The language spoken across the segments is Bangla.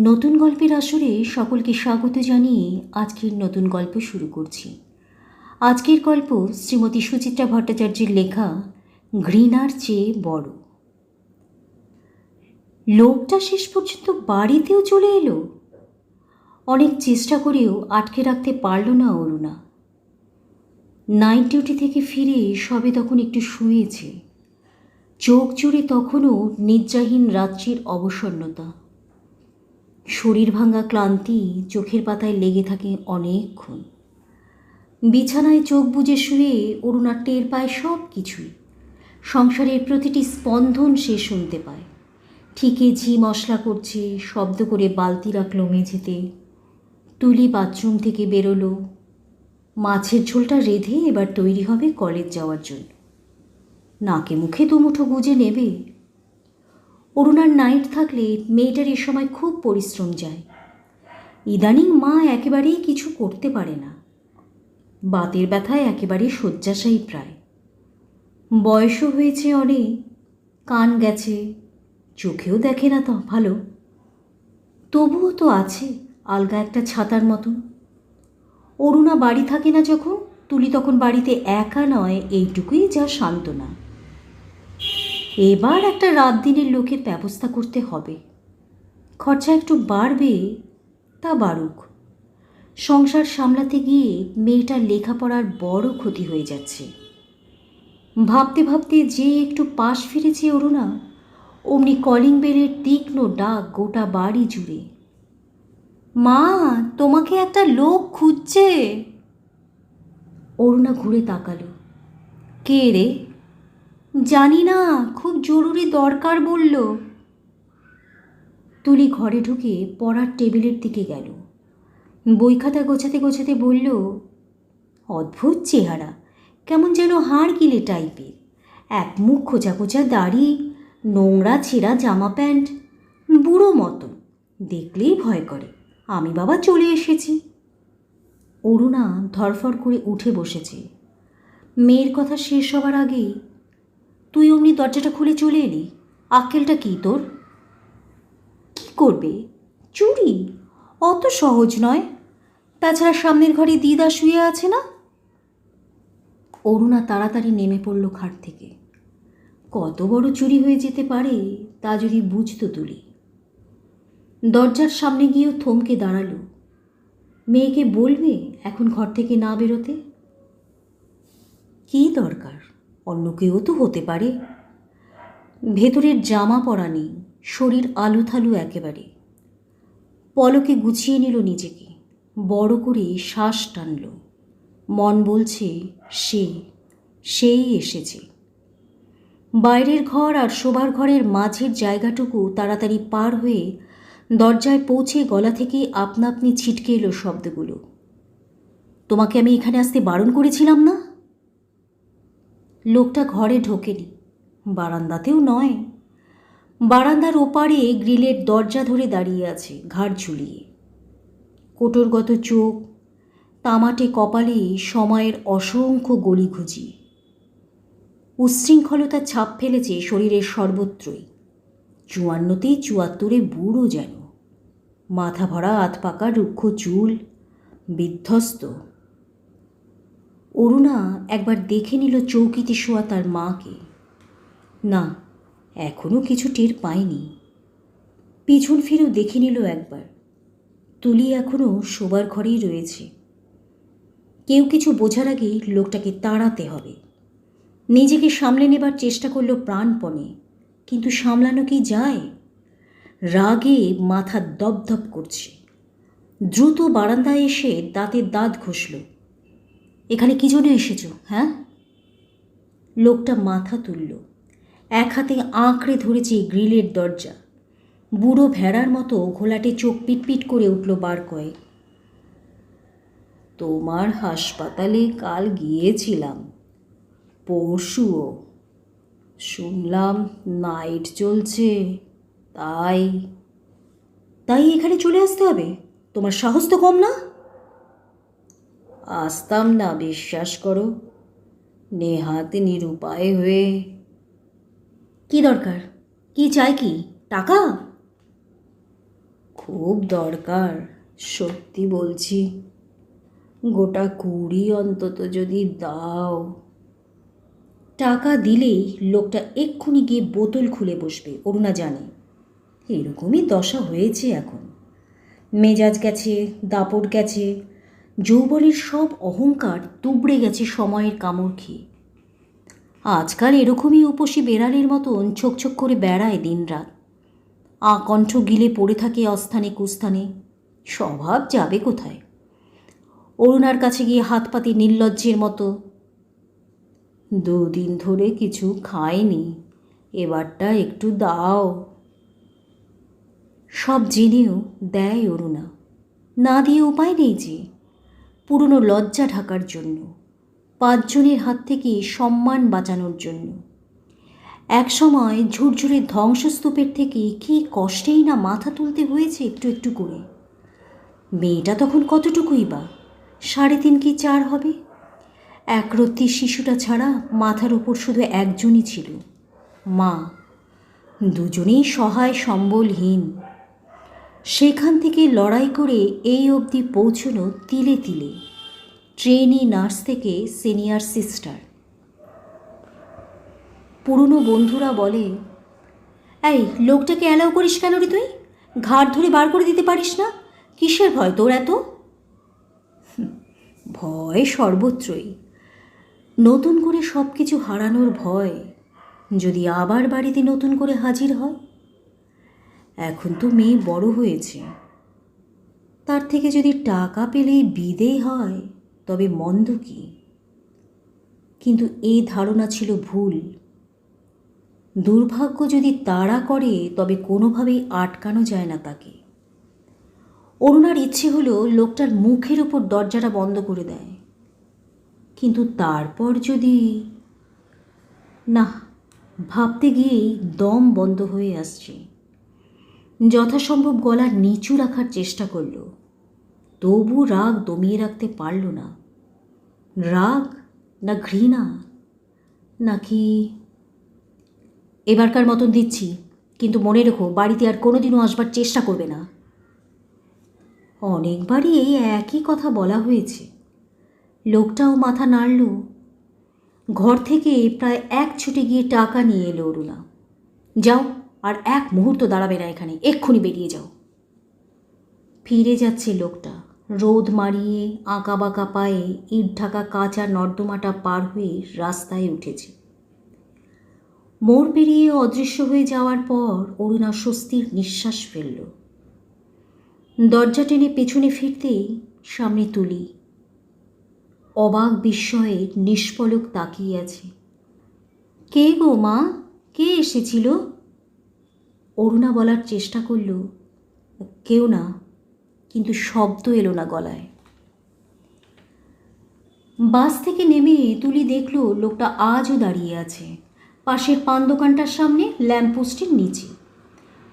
নতুন গল্পের আসরে সকলকে স্বাগত জানিয়ে আজকের নতুন গল্প শুরু করছি। আজকের গল্প শ্রীমতী সুচিত্রা ভট্টাচার্যের লেখা, ঘৃণার চেয়ে বড়। লোকটা শেষ পর্যন্ত বাড়িতেও চলে এলো। অনেক চেষ্টা করেও আটকে রাখতে পারল না অরুণা। নাইট ডিউটি থেকে ফিরে সবে তখন একটু শুয়েছে। চোখ জুড়ে তখনও নিদ্রাহীন রাত্রির অবসন্নতা। শরীর ভাঙা ক্লান্তি চোখের পাতায় লেগে থাকে অনেকক্ষণ। বিছানায় চোখ বুজে শুয়ে অরুণা টের পায় সব কিছুই। সংসারের প্রতিটি স্পন্দন সে শুনতে পায়। ঠিকে ঝি মশলা করছে, শব্দ করে বালতি রাখল মেঝেতে। তুলি বাথরুম থেকে বেরোলো। মাছের ঝোলটা রেধে এবার তৈরি হবে কলেজ যাওয়ার জন্য। নাকে মুখে দুমুঠো গুজে নেবে। অরুণার নাইট থাকলে মেয়েটার এ সময় খুব পরিশ্রম যায়। ইদানিং মা একেবারেই কিছু করতে পারে না। বাতের ব্যথায় একেবারে শয্যাশায়ী প্রায়। বয়সও হয়েছে অনেক, কান গেছে, চোখেও দেখে না তো ভালো। তবুও তো আছে আলগা একটা ছাতার মতন। অরুণা বাড়ি থাকে না যখন, তুলি তখন বাড়িতে একা নয়, এইটুকুই যা সান্ত্বনা। এবার একটা রাত দিনের লোকের ব্যবস্থা করতে হবে। খরচা একটু বাড়বে, তা বাড়ুক। সংসার সামলাতে গিয়ে মেয়েটার লেখাপড়ার বড় ক্ষতি হয়ে যাচ্ছে। ভাবতে ভাবতে যে একটু পাশ ফিরেছে অরুণা, অমনি কলিং বেলের তীক্ষ্ণ ডাক গোটা বাড়ি জুড়ে। মা, তোমাকে একটা লোক খুঁজছে! অরুণা ঘুরে তাকালো। কে রে? জানি না, খুব জরুরি দরকার বলল। তুলি ঘরে ঢুকে পড়ার টেবিলের দিকে গেল। বই খাতা গোছাতে গোছাতে বলল, অদ্ভুত চেহারা, কেমন যেন হাড় গিলে টাইপের। এক মুখ খোঁচা খোঁচা দাড়ি, নোংরা ছেঁড়া জামা প্যান্ট, বুড়ো মতো দেখলেই ভয় করে, আমি বাবা চলে এসেছি। অরুণা ধরফর করে উঠে বসেছে। মেয়ের কথা শেষ হবার আগেই তুই অমনি দরজাটা খুলে চলে এলি? আক্কেলটা কি তোর? কি করবে? চুরি? অত সহজ নয়। তাছাড়া সামনের ঘরে দিদা শুয়ে আছে না? অরুণা তাড়াতাড়ি নেমে পড়ল খাট থেকে। কত বড় চুরি হয়ে যেতে পারে, তা যদি বুঝতো তুলি। দরজার সামনে গিয়েও থমকে দাঁড়াল। মেয়েকে বলবে এখন ঘর থেকে না বেরোতে? কী দরকার? অন্য কেউ তো হতে পারে। ভেতরের জামা পরা নেই, শরীর আলুথালু একেবারে। পলকে গুছিয়ে নিল নিজেকে, বড় করে শ্বাস টানল। মন বলছে, সে, সেই এসেছে। বাইরের ঘর আর শোবার ঘরের মাঝের জায়গাটুকু তাড়াতাড়ি পার হয়ে দরজায় পৌঁছে গলা থেকে আপনা আপনি ছিটকে এলো শব্দগুলো। তোমাকে আমি এখানে আসতে বারণ করেছিলাম না? লোকটা ঘরে ঢোকেনি। বারান্দাতেও নয়। বারান্দার ওপারে গ্রিলের দরজা ধরে দাঁড়িয়ে আছে ঘাড় ঝুলিয়ে। কোটরগত চোখ, তামাটে কপালে সময়ের অসংখ্য গলিঘুজি উচ্ছৃঙ্খলতার ছাপ ফেলেছে শরীরের সর্বত্রই। চুয়ান্নতেই চুয়াত্তরে বুড়ো যেন। মাথা ভরা আত পাকা রুক্ষ চুল, বিধ্বস্ত। অরুণা একবার দেখে নিল চৌকিতে শোয়া তার মাকে। না এখনও কিছু টের পায়নি। পিছন ফিরেও দেখে নিল একবার। তুলি এখনও শোবার ঘরেই রয়েছে। কেউ কিছু বোঝার আগেই লোকটাকে তাড়াতে হবে। নিজেকে সামলে নেবার চেষ্টা করল প্রাণপণে, কিন্তু সামলানো কি যায়? রাগে মাথা দপদপ করছে। দ্রুত বারান্দায় এসে দাঁতের দাঁত ঘষল। এখানে কি জন্য এসেছ হ্যাঁ? লোকটা মাথা তুলল। এক হাতে আঁকড়ে ধরেছে গ্রিলের দরজা। বুড়ো ভেড়ার মতো ঘোলাটে চোখ পিটপিট করে উঠল বার কয়েক তোমার হাসপাতালে কাল গিয়েছিলাম। পরশুও। শুনলাম নাইট চলছে, তাই। তাই এখানে চলে আসতে হবে? তোমার সাহস তো কম না? আসতাম না বিশ্বাস করো। নেহাত নিরুপায় হয়ে। কি দরকার? কি চাই কি? টাকা? খুব দরকার সত্যি বলছি। গোটা কুড়ি অন্তত যদি দাও। টাকা দিলেই লোকটা এক্ষুনি গিয়ে বোতল খুলে বসবে অরুণা জানে। এরকমই দশা হয়েছে এখন। মেজাজ গেছে দাপট গেছে যৌবনের সব অহংকার তুবড়ে গেছে সময়ের কামড় খেয়ে আজকাল এরকমই উপসী বেড়ালের মতন ছোকছোক করে বেড়ায় দিনরাত। আকণ্ঠ গিলে পড়ে থাকে অস্থানে কুস্থানে। স্বভাব যাবে কোথায়? অরুণার কাছে গিয়ে হাত পাতি নির্লজ্জের মতো। দুদিন ধরে কিছু খায়নি, এবারটা একটু দাও। সব জেনেও দেয় অরুণা। না দিয়ে উপায় নেই যে। পুরনো লজ্জা ঢাকার জন্য, পাঁচজনের হাত থেকে সম্মান বাঁচানোর জন্য। একসময় ঝুরঝুরে ধ্বংসস্তূপের থেকে কি কষ্টেই না মাথা তুলতে হয়েছে একটু একটু করে। মেয়েটা তখন কতটুকুই বা? সাড়ে তিন কি চার হবে? একরত্তি শিশুটা ছাড়া মাথার উপর শুধু একজনই ছিল, মা। দুজনেই সহায়, সম্বলহীন সেখান থেকে লড়াই করে এই অবধি পৌঁছনো তিলে তিলে। ট্রেনি নার্স থেকে সিনিয়র সিস্টার। পুরনো বন্ধুরা বলে, এই, লোকটাকে অ্যালাউ করিস কেন রে তুই? ঘাট ধরে বার করে দিতে পারিস না? কিসের ভয় তোর এত? ভয় সর্বত্রই। নতুন করে সব কিছু হারানোর ভয় যদি আবার বাড়িতে নতুন করে হাজির হয় এখন তো মেয়ে বড় হয়েছে। তার থেকে যদি টাকা পেলেই বিদেই হয়, তবে মন্দ কি? কিন্তু এই ধারণা ছিল ভুল। দুর্ভাগ্য যদি তাড়া করে, তবে কোনোভাবেই আটকানো যায় না তাকে। অরুণার ইচ্ছে হলো লোকটার মুখের ওপর দরজাটা বন্ধ করে দেয়। কিন্তু তারপর যদি, না, ভাবতে গিয়েই দম বন্ধ হয়ে আসছে। যথাসম্ভব গলা নিচু রাখার চেষ্টা করল। তবু রাগ দমিয়ে রাখতে পারল না। রাগ না ঘৃণা, নাকি এবারকার মতন দিচ্ছি, কিন্তু মনে রেখো বাড়িতে আর কোনোদিনও আসবার চেষ্টা করবে না। অনেকবারই এই একই কথা বলা হয়েছে। লোকটাও মাথা নাড়ল। ঘর থেকে প্রায় এক ছুটে গিয়ে টাকা নিয়ে এলো অরুণা। যাও। আর এক মুহূর্ত দাঁড়াবে না এখানে। এক্ষুনি বেরিয়ে যাও। ফিরে যাচ্ছে লোকটা। রোদ মারিয়ে আঁকা বাঁকা পায়ে ইট ঢাকা কাঁচা নর্দমাটা পার হয়ে রাস্তায় উঠেছে। মোড় পেরিয়ে অদৃশ্য হয়ে যাওয়ার পর অরুণা স্বস্তির নিঃশ্বাস ফেলল। দরজা টেনে পেছনে ফিরতেই সামনে তুলি। অবাক বিস্ময়ে নিষ্পলক তাকিয়ে আছে। কে গো মা? কে এসেছিল? অরুণা বলার চেষ্টা করল, কেউ না, কিন্তু শব্দ এলো না গলায়। বাস থেকে নেমে তুলি দেখল লোকটা আজও দাঁড়িয়ে আছে। পাশের পান দোকানটার সামনে ল্যাম্পপোস্টের নিচে।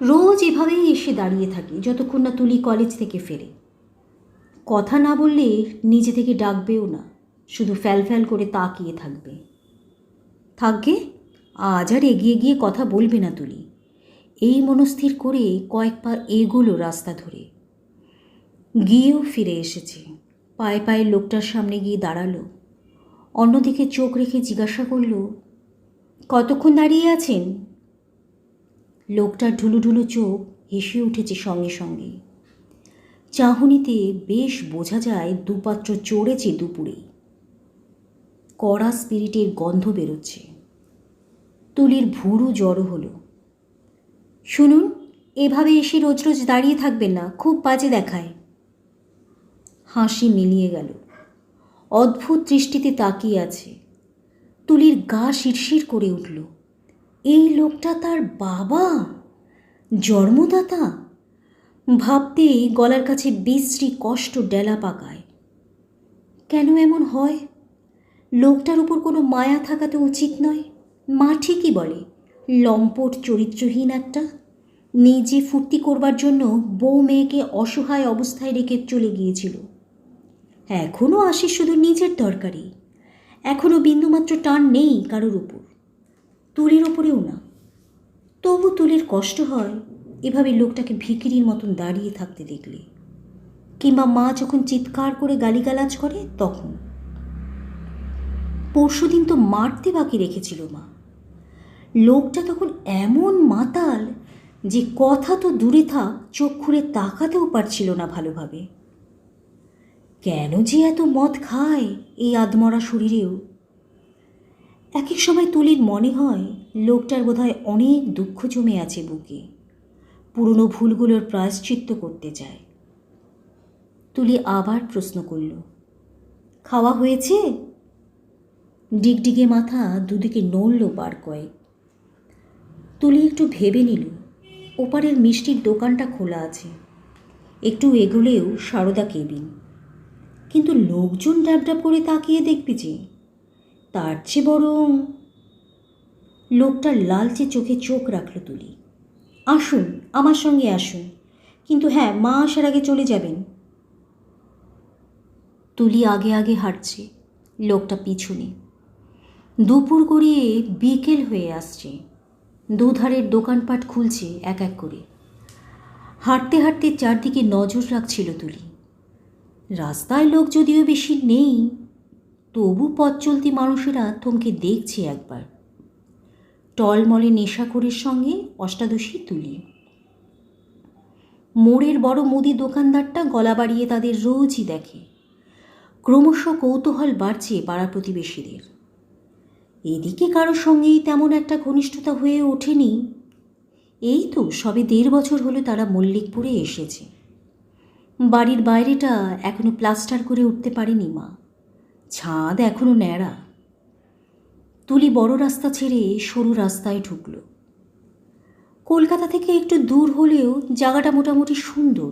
রোজ এভাবেই এসে দাঁড়িয়ে থাকে, যতক্ষণ না তুলি কলেজ থেকে ফেরে। কথা না বললে নিজে থেকে ডাকবেও না, শুধু ফ্যাল ফ্যাল করে তাকিয়ে থাকবে। থাকবে? আজ আর এগিয়ে গিয়ে কথা বলবে না তুলি। এই মনস্থির করে কয়েক পা এগোলো রাস্তা ধরে। গিয়েও ফিরে এসেছে। পায়ে পায়ে লোকটার সামনে গিয়ে দাঁড়াল। অন্যদিকে চোখ রেখে জিজ্ঞাসা করল, কতক্ষণ দাঁড়িয়ে আছেন? লোকটার ঢুলুঢুলু চোখ হেসে উঠেছে সঙ্গে সঙ্গে। চাহনিতে বেশ বোঝা যায় দুপাত্র চড়েছে দুপুরেই কড়া স্পিরিটের গন্ধ বেরোচ্ছে। তুলির ভুরু জড়ো হলো। শুনুন, এভাবে এসে রোজ রোজ দাঁড়িয়ে থাকবেন না, খুব বাজে দেখায়। হাসি মিলিয়ে গেল। অদ্ভুত দৃষ্টিতে তাকিয়ে আছে। তুলির গা শিরশির করে উঠল। এই লোকটা তার বাবা? জন্মদাতা? ভাবতেই গলার কাছে বিশ্রী কষ্ট ডেলা পাকায়। কেন এমন হয়? লোকটার উপর কোনো মায়া থাকা তো উচিত নয়? মা ঠিকই বলে। লম্পট চরিত্রহীন একটা। নিজে ফুর্তি করবার জন্য বউ মেয়েকে অসহায় অবস্থায় রেখে চলে গিয়েছিল। এখনও আসে শুধু নিজের দরকারি এখনও বিন্দুমাত্র টান নেই কারোর উপর। তুলির ওপরেও না। তবু তুলির কষ্ট হয় এভাবে লোকটাকে ভিকিরির মতন দাঁড়িয়ে থাকতে দেখলে। কিংবা মা যখন চিৎকার করে গালিগালাজ করে, তখন। পরশুদিন তো মারতে বাকি রেখেছিল মা। লোকটা তখন এমন মাতাল যে কথা তো দূরে থাক, চোখ খুলে তাকাতেও পারছিল না ভালোভাবে। কেন যে এত মদ খায় এই আদমরা শরীরেও? এক এক সময় তুলির মনে হয়, লোকটার বোধহয় অনেক দুঃখ জমে আছে বুকে। পুরনো ভুলগুলোর প্রায়শ্চিত্ত করতে চায়। তুলি আবার প্রশ্ন করল, খাওয়া হয়েছে? ডিগডিগে মাথা দুদিকে নড়ল বার কয়েক। তুলি একটু ভেবে নিল, ওপারের মিষ্টির দোকানটা খোলা আছে। একটু এগোলেও সারদা কেবিন। কিন্তু লোকজন ড্যাবড্যাব করে তাকিয়ে দেখবে যে, তার চেয়ে বরং লোকটার লালচে চোখে চোখ রাখল তুলি। আসুন, আমার সঙ্গে আসুন। কিন্তু হ্যাঁ মা আসার আগে চলে যাবেন। তুলি আগে আগে হাঁটছে, লোকটা পিছনে। দুপুর গড়িয়ে বিকেল হয়ে আসছে। দুধারের দোকানপাট খুলছে এক এক করে। হাঁটতে হাঁটতে চারদিকে নজর রাখছিল তুলি। রাস্তায় লোক যদিও বেশি নেই, তবু পথ চলতি মানুষেরা থমকে দেখছে একবার। টলমলে নেশা নেশাখোরের সঙ্গে অষ্টাদশী তুলি। মোড়ের বড় মুদি দোকানদারটা গলা বাড়িয়ে তাদের রোজই দেখে। ক্রমশ কৌতূহল বাড়ছে পাড়া প্রতিবেশীদের। এদিকে কারোর সঙ্গেই তেমন একটা ঘনিষ্ঠতা হয়ে ওঠেনি। এই তো সবে দেড় বছর হলো তারা মল্লিকপুরে এসেছে। বাড়ির বাইরেটা এখনও প্লাস্টার করে উঠতে পারেনি মা। ছাদ এখনও ন্যাড়া। তুলি বড় রাস্তা ছেড়ে সরু রাস্তায় ঢুকল। কলকাতা থেকে একটু দূর হলেও জায়গাটা মোটামুটি সুন্দর।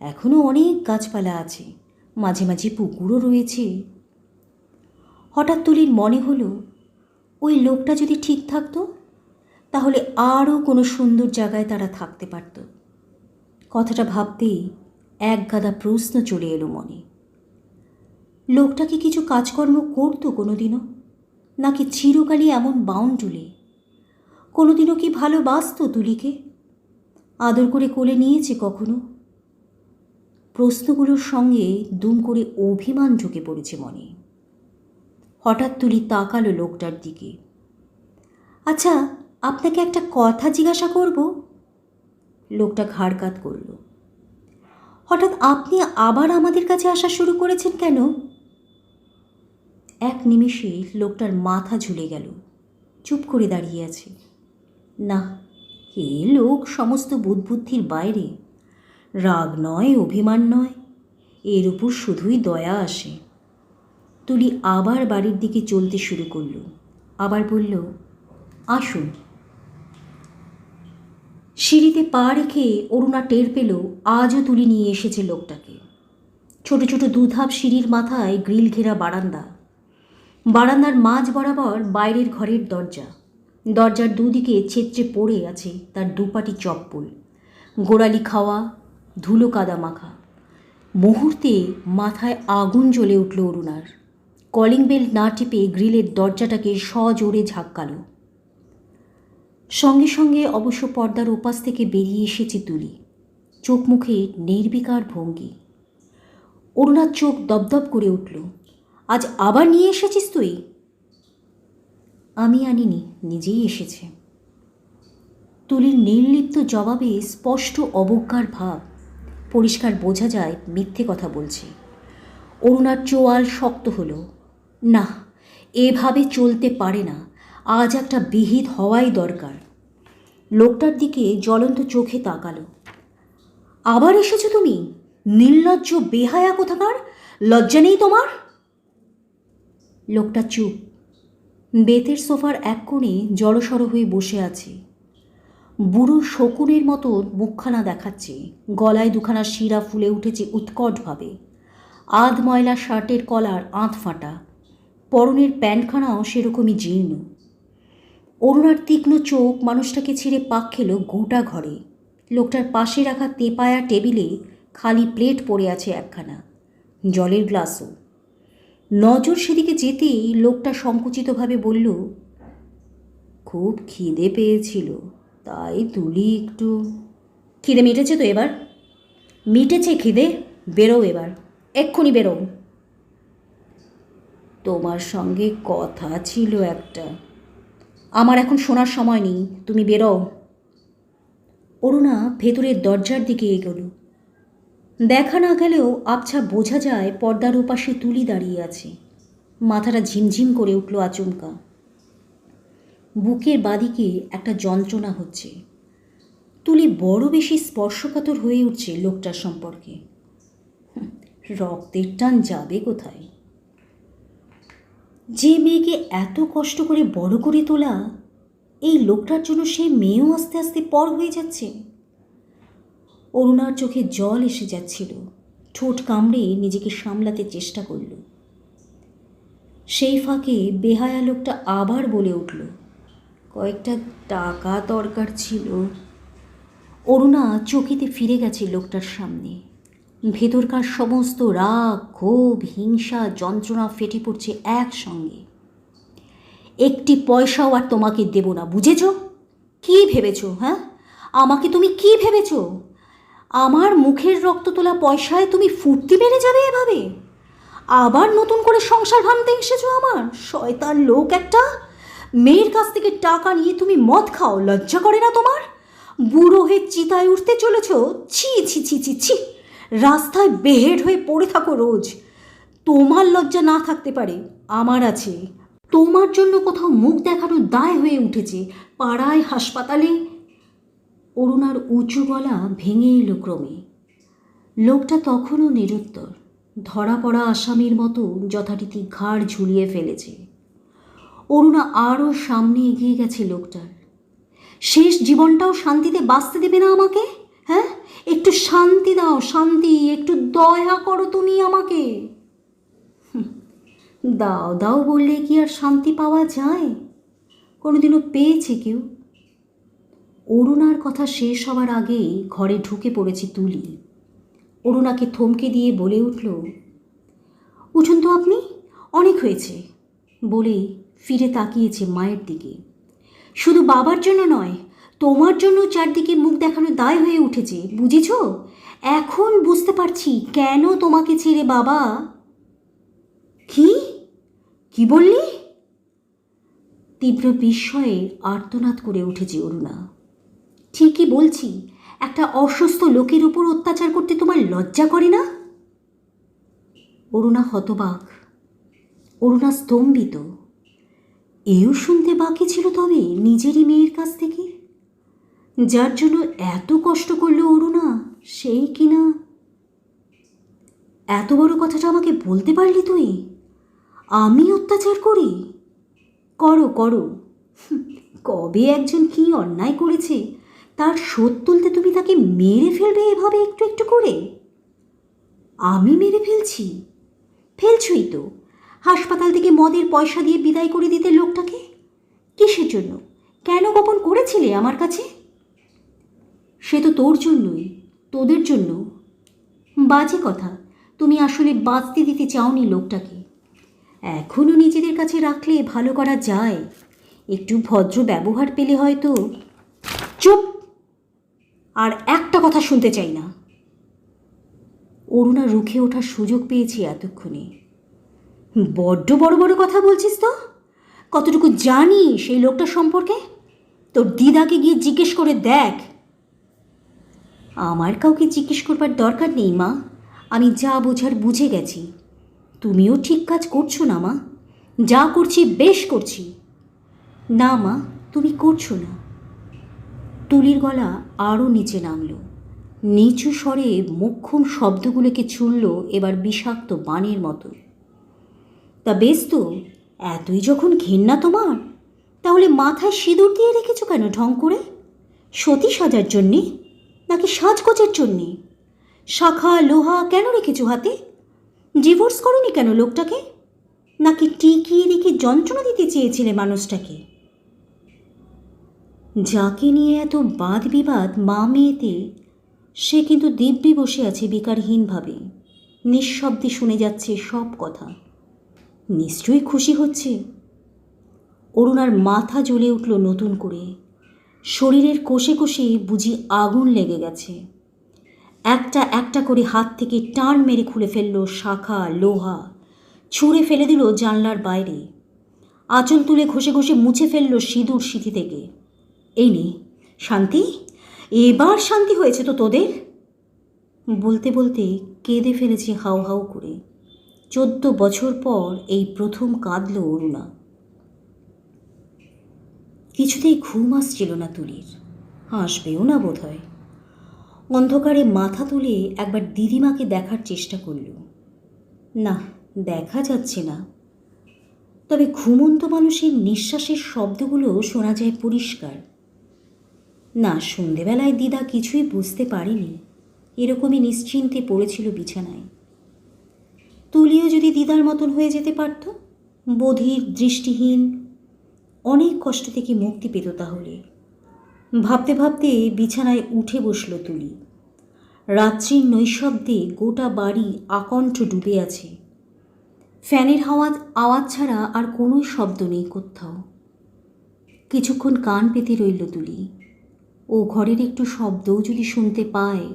এখনও অনেক গাছপালা আছে, মাঝে মাঝে পুকুরও রয়েছে। হঠাৎ তুলির মনে হলো ওই লোকটা যদি ঠিক থাকতো, তাহলে আরও কোনো সুন্দর জায়গায় তারা থাকতে পারত। কথাটা ভাবতেই এক গাদা প্রশ্ন চলে এলো মনে। লোকটা কি কিছু কাজকর্ম করতো কোনো দিনও নাকি চিরকালই এমন বাউন্ডুলে? কোনো দিনও কি ভালোবাসত তুলিকে? আদর করে কোলে নিয়েছে কখনো? প্রশ্নগুলোর সঙ্গে দুম করে অভিমান ঢুকে পড়েছে মনে। হঠাৎ তুলি তাকালো লোকটার দিকে। আচ্ছা আপনাকে একটা কথা জিজ্ঞাসা করব? লোকটা ঘাড় কাত করল। হঠাৎ আপনি আবার আমাদের কাছে আসা শুরু করেছেন কেন? এক নিমেষে লোকটার মাথা ঝুলে গেল, চুপ করে দাঁড়িয়ে আছে। না, এ লোক সমস্ত বুদ্বুদ্ধির বাইরে। রাগ নয়, অভিমান নয়, এর উপর শুধুই দয়া আসে। তুলি আবার বাড়ির দিকে চলতে শুরু করল। আবার বলল, আসুন। সিঁড়িতে পা রেখে অরুণা টের পেল, আজও তুলি নিয়ে এসেছে লোকটাকে। ছোট ছোট দুধাপ সিঁড়ির মাথায় গ্রিল ঘেরা বারান্দা। বারান্দার মাঝ বরাবর বাইরের ঘরের দরজা। দরজার দুদিকে ছেত্রে পড়ে আছে তার দুপাটি চপ্পল। গোড়ালি খাওয়া, ধুলো কাদা মাখা। মুহূর্তে মাথায় আগুন জ্বলে উঠল অরুণার। কলিং বেল না টিপে গ্রিলের দরজাটাকে সজোরে ঝাক্কালো সঙ্গে সঙ্গে অবশ্য পর্দার ওপাশ থেকে বেরিয়ে এসেছে তুলি। চোখ মুখে নির্বিকার ভঙ্গি। অরুণার চোখ দপদপ করে উঠল, আজ আবার নিয়ে এসেছিস তুই? আমি আনিনি, নিজেই এসেছে। তুলির নির্লিপ্ত জবাবে স্পষ্ট অবজ্ঞার ভাব, পরিষ্কার বোঝা যায় মিথ্যে কথা বলছে। অরুণার চোয়াল শক্ত হলো। না, এভাবে চলতে পারে না। আজ একটা বিহিত হওয়াই দরকার। লোকটার দিকে জ্বলন্ত চোখে তাকালো। আবার এসেছ তুমি? নির্লজ্জ বেহায়া কোথাকার? লজ্জা নেই তোমার? লোকটা চুপ। বেতের সোফার এক কোণে জড়সড় হয়ে বসে আছে। বুড়ো শকুনের মতো মুখখানা দেখাচ্ছে। গলায় দুখানা শিরা ফুলে উঠেছে উৎকটভাবে। আধ ময়লা শার্টের কলার আঁত ফাটা। পরনের প্যান্টখানাও সেরকমই জীর্ণ। অরুণার তীক্ষ্ণ চোখ মানুষটাকে ছেড়ে পাক খেল গোটা ঘরে। লোকটার পাশে রাখা তেপায়া টেবিলে খালি প্লেট পড়ে আছে একখানা। জলের গ্লাসও। নজর সেদিকে যেতেই লোকটা সংকুচিতভাবে বলল, খুব খিদে পেয়েছিল, তাই তুলি একটু। খিদে মিটেছে তো এবার? মিটেছে খিদে? বেরো এবার। এক্ষুনি বেরো। তোমার সঙ্গে কথা ছিল একটা। আমার এখন শোনার সময় নেই, তুমি বেরো। অরুণা ভেতরের দরজার দিকে এগোল। দেখা না গেলেও আবছা বোঝা যায় পর্দার ওপাশে তুলি দাঁড়িয়ে আছে। মাথাটা ঝিমঝিম করে উঠল আচমকা। বুকের বাদিকে একটা যন্ত্রণা হচ্ছে। তুলি বড় বেশি স্পর্শকাতর হয়ে উঠছে লোকটার সম্পর্কে। রক্তের টান যাবে কোথায়? যে মেয়েকে এত কষ্ট করে বড় করে তোলা, এই লোকটার জন্য সে মেয়েও আস্তে আস্তে পর হয়ে যাচ্ছে। অরুণার চোখে জল এসে যাচ্ছিল। ঠোঁট কামড়ে নিজেকে সামলাতে চেষ্টা করল। সেই ফাঁকে বেহায়া লোকটা আবার বলে উঠল, কয়েকটা টাকা দরকার ছিল। অরুণা চকিতে ফিরে গেছে লোকটার সামনে। ভেতরকার সমস্ত রাগ, ক্ষোভ, হিংসা, যন্ত্রণা ফেটে পড়ছে একসঙ্গে। একটি পয়সাও আর তোমাকে দেব না, বুঝেছ? কি ভেবেছ হ্যাঁ? আমাকে তুমি কি ভেবেছ? আমার মুখের রক্ত তোলা পয়সায় তুমি ফুর্তি মেরে যাবে এভাবে? আবার নতুন করে সংসার ভাঙতে এসেছ আমার? শয়তান লোক একটা। মেয়ের কাছ থেকে টাকা নিয়ে তুমি মদ খাও, লজ্জা করে না তোমার? বুড়ো হয়ে চিতায় উঠতে চলেছ? ছি ছি ছি ছি ছি। রাস্তায় বেহেড হয়ে পড়ে থাকো রোজ। তোমার লজ্জা না থাকতে পারে, আমার আছে। তোমার জন্য কোথাও মুখ দেখানোর দায় হয়ে উঠেছে, পাড়ায় হাসপাতালে। অরুণার উঁচু গলা ভেঙে এলো ক্রমে। লোকটা তখনও নিরুত্তর, ধরা পড়া আসামির মতো যথারীতি ঘাড় ঝুলিয়ে ফেলেছে। অরুণা আরও সামনে এগিয়ে গেছে লোকটার। শেষ জীবনটাও শান্তিতে বাঁচতে দেবে না আমাকে? হ্যাঁ? একটু শান্তি দাও, শান্তি, একটু দয়া করো তুমি আমাকে। দাও দাও বললে কি আর শান্তি পাওয়া যায়? কোনোদিনও পেয়েছে কেউ? অরুণার কথা শেষ হওয়ার আগেই ঘরে ঢুকে পড়েছে তুলি। অরুণাকে থমকে দিয়ে বলে উঠল, উঠুন তো আপনি, অনেক হয়েছে। বলে ফিরে তাকিয়েছে মায়ের দিকে। শুধু বাবার জন্য নয় তোমার জন্য চারদিকে মুখ দেখানো দায় হয়ে উঠেছে, বুঝেছ? এখন বুঝতে পারছি কেন তোমাকে ছেড়ে বাবা। কি? কি বললি? তীব্র বিস্ময়ে আর্তনাদ করে উঠেছে অরুণা। ঠিকই বলছি, একটা অসুস্থ লোকের উপর অত্যাচার করতে তোমার লজ্জা করে না? অরুণা হতবাক। অরুণা স্তম্ভিত। এও শুনতে বাকি ছিল তবে নিজেরই মেয়ের কাছ থেকে? যার জন্য এত কষ্ট করল অরুণা, সেই কিনা এত বড় কথাটা আমাকে বলতে পারলি তুই? আমি অত্যাচার করি? করো করো। কবে একজন কি অন্যায় করেছে, তার শোধ তুলতে তুমি তাকে মেরে ফেলবে এভাবে একটু একটু করে? আমি মেরে ফেলছি। ফেলছই তো। হাসপাতাল থেকে মদের পয়সা দিয়ে বিদায় করে দিতে লোকটাকে? কিসের জন্য? কেন গোপন করেছিলে আমার কাছে? সে তো তোর জন্যই, তোদের জন্য। বাজে কথা, তুমি আসলে বাঁচতে দিতে চাওনি লোকটাকে। এখনও নিজেদের কাছে রাখলে ভালো করা যায়। একটু ভদ্র ব্যবহার পেলে হয়তো। চুপ! আর একটা কথা শুনতে চাই না। অরুণা রুখে ওঠার সুযোগ পেয়েছি এতক্ষণে। বড্ড বড় বড় কথা বলছিস তো? কতটুকু জানি সেই লোকটা সম্পর্কে? তোর দিদাকে গিয়ে জিজ্ঞেস করে দেখ। আমার কাউকে জিজ্ঞেস করবার দরকার নেই, মা। আমি যা বোঝার বুঝে গেছি। তুমিও ঠিক কাজ করছ না, মা। যা করছি, বেশ করছি। না, মা, তুমি করছ না। তুলির গলা আরও নিচে নামলো। নিচু স্বরে মোক্ষম শব্দগুলোকে ছুড়ল এবার বিষাক্ত বাণের মতো। তা বেশ তো, এতই যখন ঘেন্না তোমার, তাহলে মাথায় সিঁদুর দিয়ে রেখেছো কেন ঢং করে? সতী সাজার জন্যে? নাকি সাজগোজের জন্যে শাখা লোহা কেন রেখেছো হাতে? ডিভোর্স করনি কেন লোকটাকে? নাকি টিকিয়ে রেখে যন্ত্রণা দিতে চেয়েছিলে মানুষটাকে? যাকে নিয়ে এত বাদ বিবাদ মা মেয়েতে, সে কিন্তু দিব্যি বসে আছে বিকারহীনভাবে। নিঃশব্দে শুনে যাচ্ছে সব কথা। নিশ্চয়ই খুশি হচ্ছে। অরুণার মাথা জ্বলে উঠল নতুন করে। শরীরের কোষে কোষে বুঝি আগুন লেগে গেছে। একটা একটা করে হাত থেকে টান মেরে খুলে ফেলল শাখা, লোহা। ছুঁড়ে ফেলে দিল জানলার বাইরে। আঁচল তুলে ঘষে ঘষে মুছে ফেলল সিঁদুর সিঁথি থেকে। এই নে, শান্তি? এবার শান্তি হয়েছে তো তোদের? বলতে বলতে কেঁদে ফেলেছে হাউ হাউ করে। চোদ্দ বছর পর এই প্রথম কাঁদল অরুণা। কিছুতেই ঘুম আসছিল না তুলির। আসবেও না বোধ হয় অন্ধকারে মাথা তুলে একবার দিদিমাকে দেখার চেষ্টা করল। না, দেখা যাচ্ছে না। তবে ঘুমন্ত মানুষের নিঃশ্বাসের শব্দগুলো শোনা যায় পরিষ্কার। না, সন্ধেবেলায় দিদা কিছুই বুঝতে পারেনি। এরকমই নিশ্চিন্তে পড়েছিল বিছানায়। তুলিও যদি দিদার মতন হয়ে যেতে পারত? বধির, দৃষ্টিহীন অনেক কষ্ট থেকে মুক্তি পেত তাহলে। ভাবতে ভাবতে বিছানায় উঠে বসল তুলি। রাত্রির নৈশব্দে গোটা বাড়ি আকণ্ঠ ডুবে আছে। ফ্যানের হাওয়া, আওয়াজ ছাড়া আর কোনো শব্দ নেই কোথাও। কিছুক্ষণ কান পেতে রইল তুলি। ও ঘরের একটু শব্দও যদি শুনতে পায়।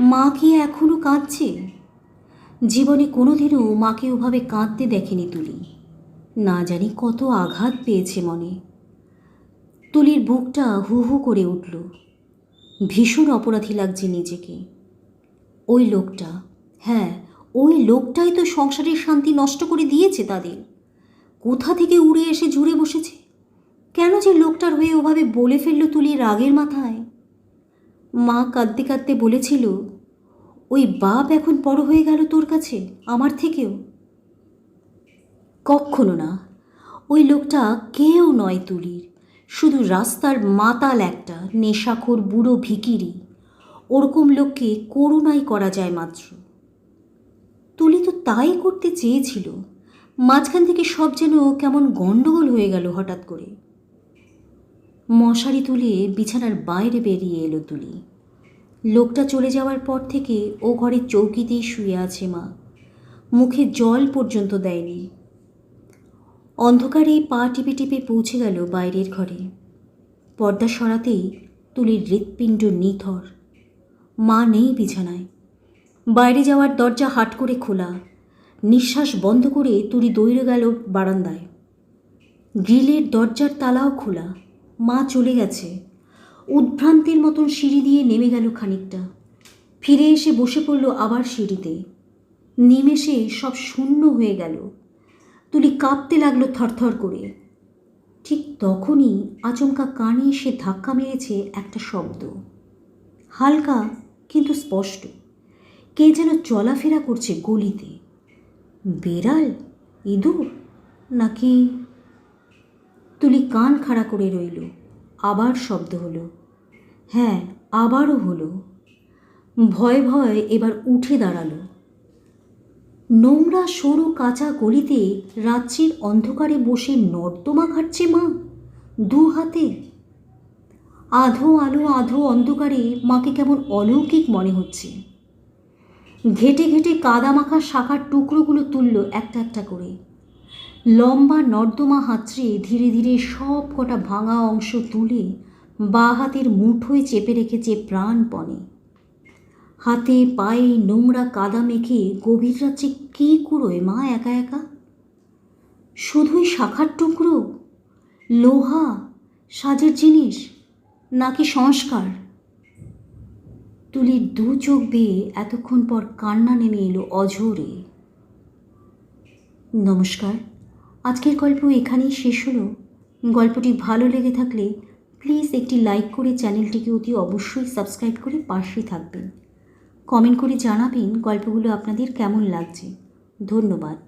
মা কি এখনও কাঁদছে? জীবনে কোনোদিনও মাকে ওভাবে কাঁদতে দেখেনি তুলি। না জানি কত আঘাত পেয়েছে মনে। তুলির বুকটা হু হু করে উঠল। ভীষণ অপরাধী লাগছে নিজেকে। ওই লোকটা হ্যাঁ ওই লোকটাই তো সংসারের শান্তি নষ্ট করে দিয়েছে তাদের। কোথা থেকে উড়ে এসে জুড়ে বসেছে? কেন যে লোকটার হয়ে ওভাবে বলে ফেলল তুলি রাগের মাথায়? মা কাঁদতে কাঁদতে বলেছিল, ওই বাপ এখন বড় হয়ে গেল তোর কাছে, আমার থেকেও? কক্ষনো না। ওই লোকটা কেউ নয় তুলির। শুধু রাস্তার মাতাল একটা নেশাখোর বুড়ো ভিকিরি। ওরকম লোককে করুণাই করা যায় মাত্র। তুলি তো তাই করতে চেয়েছিল। মাঝখান থেকে সব যেন কেমন গণ্ডগোল হয়ে গেল হঠাৎ করে। মশারি তুলে বিছানার বাইরে বেরিয়ে এলো তুলি। লোকটা চলে যাওয়ার পর থেকে ও ঘরের চৌকিতেই শুয়ে আছে মা। মুখে জল পর্যন্ত দেয়নি। অন্ধকারে পা টিপে টিপে পৌঁছে গেল বাইরের ঘরে। পর্দা সরাতেই তুলির হৃৎপিণ্ড নিথর। মা নেই বিছানায়। বাইরে যাওয়ার দরজা হাট করে খোলা। নিঃশ্বাস বন্ধ করে তুলি দৌড়ে গেল বারান্দায়। গ্রিলের দরজার তালাও খোলা। মা চলে গেছে। উদ্ভ্রান্তির মতন সিঁড়ি দিয়ে নেমে গেল খানিকটা। ফিরে এসে বসে পড়ল আবার সিঁড়িতে। নিমেষে সব শূন্য হয়ে গেল। তুলি কাঁপতে লাগল থরথর করে। ঠিক তখনই আচমকা কানে এসে ধাক্কা মেরেছে একটা শব্দ। হালকা কিন্তু স্পষ্ট। কে যেন চলাফেরা করছে গলিতে। বেড়াল? ইঁদুর? নাকি তুলি কান খাড়া করে রইল। আবার শব্দ হলো। হ্যাঁ আবারও হলো। ভয় ভয় এবার উঠে দাঁড়াল। নোংরা সরু কাঁচা গলিতে রাত্রির অন্ধকারে বসে নর্দমা ঘাটছে মা, দু হাতে। আধো আলো, আধো অন্ধকারে মাকে কেমন অলৌকিক মনে হচ্ছে। ঘেটে ঘেটে কাদা মাখা শাখার টুকরোগুলো তুলল একটা একটা করে। লম্বা নর্দমা হাতড়ে ধীরে ধীরে সব কটা ভাঙা অংশ তুলে বা হাতের মুঠোয় চেপে রেখেছে প্রাণপণে। হাতে পায়ে নোংরা কাদা মেখে গভীর রাত্রে কী কুড়োয় মা একা একা? শুধুই শাখার টুকরো? লোহা? সাজের জিনিস? নাকি সংস্কার? তুলির দু চোখ বেয়ে এতক্ষণ পর কান্না নেমে এলো অঝোরে। নমস্কার, আজকের গল্প এখানেই শেষ হলো। গল্পটি ভালো লেগে থাকলে প্লিজ একটি লাইক করে চ্যানেলটিকে অতি অবশ্যই সাবস্ক্রাইব করে পাশেই থাকবেন। কমেন্ট করে জানাবেন গল্পগুলো আপনাদের কেমন লাগছে। ধন্যবাদ।